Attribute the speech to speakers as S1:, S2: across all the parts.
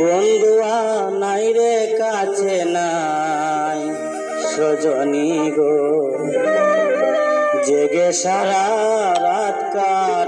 S1: বন্ধুয়া নাই রে কাছে নাই। সজনী গো জেগে সারা রাত কাল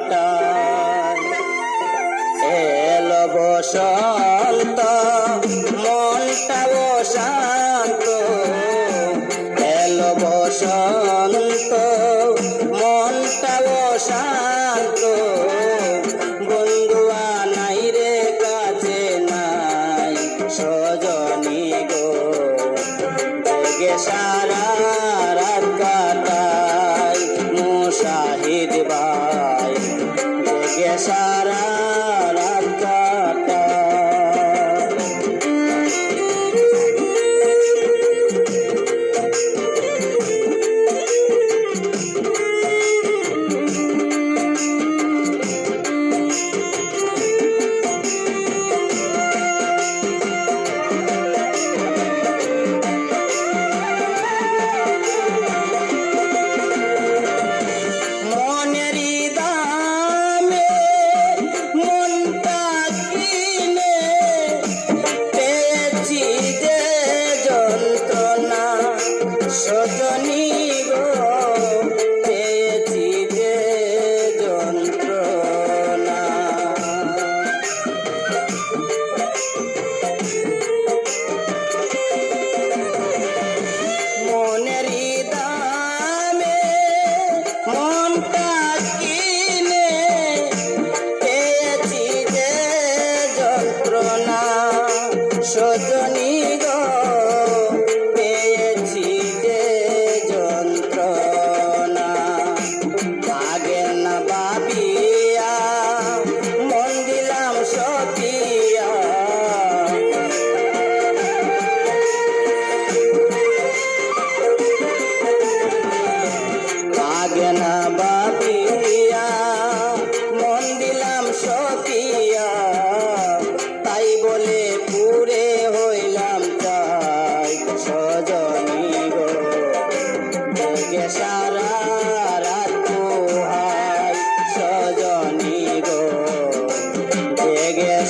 S1: শাহিদ ভাই জেগে সারা கைதா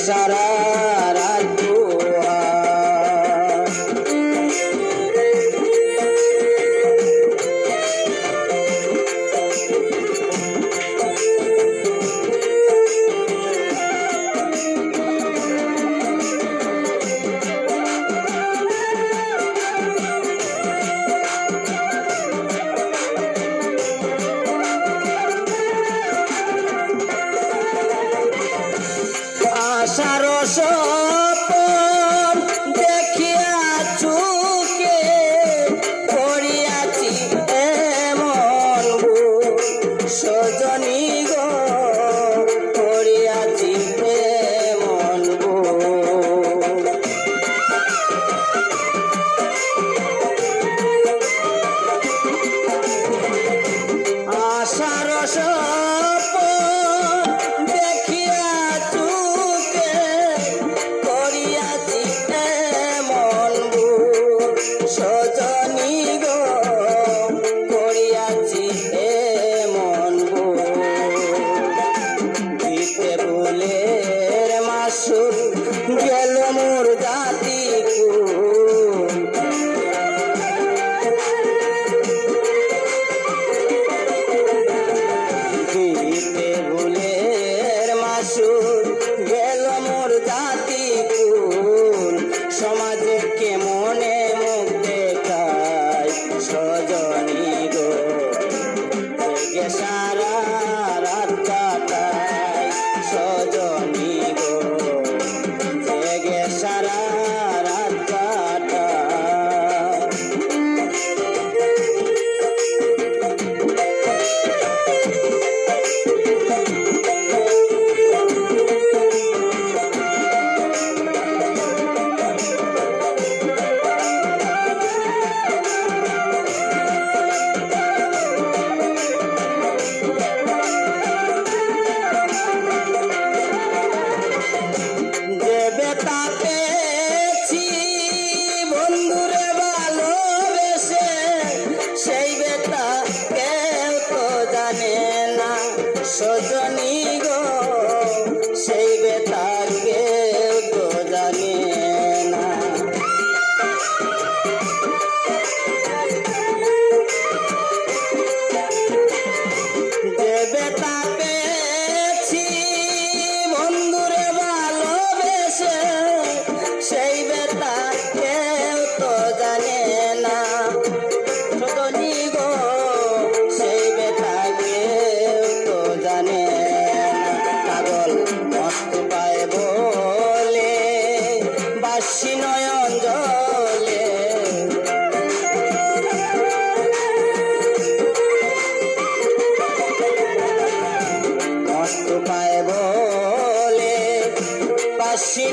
S1: সারা রসারস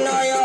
S1: নয়ন